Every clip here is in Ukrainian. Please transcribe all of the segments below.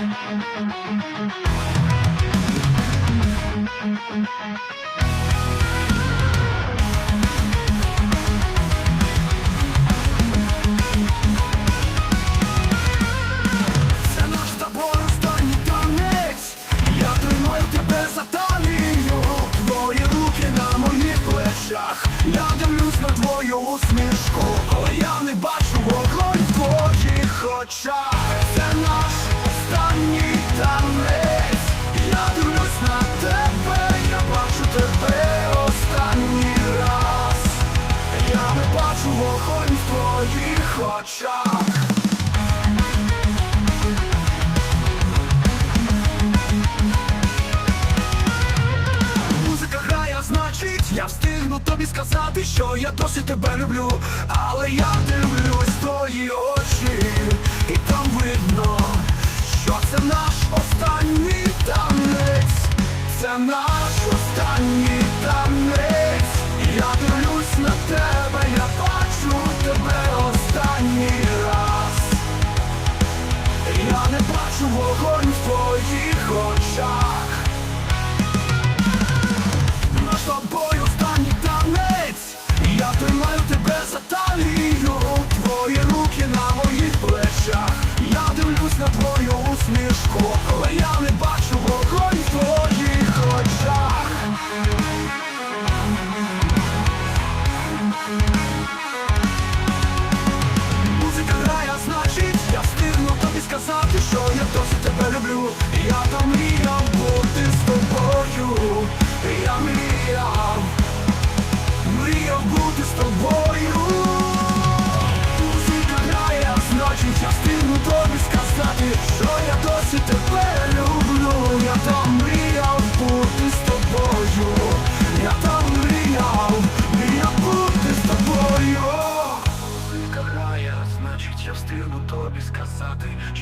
Я дивлюсь на твою усмішку. Але я не бачу вогонь в твоїх очах Музика грає, значить, я встигну тобі сказати, що я досі тебе люблю, але я дивлюсь твої очі, і там видно, що це наш останній танець, це наш останній бачу вогонь в твоїх очах.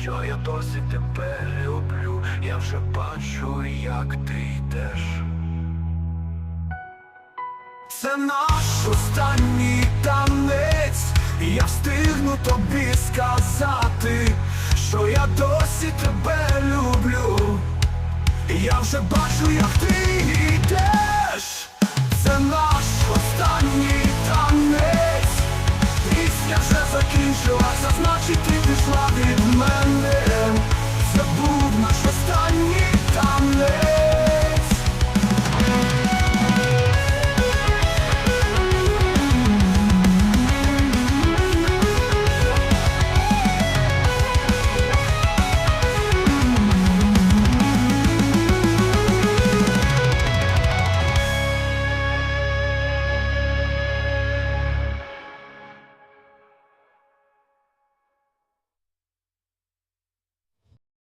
Що я досі тебе люблю. Я вже бачу, як ти йдеш. Це наш останній танець, я встигну тобі сказати, що я досі тебе люблю. Я вже бачу, як ти йдеш.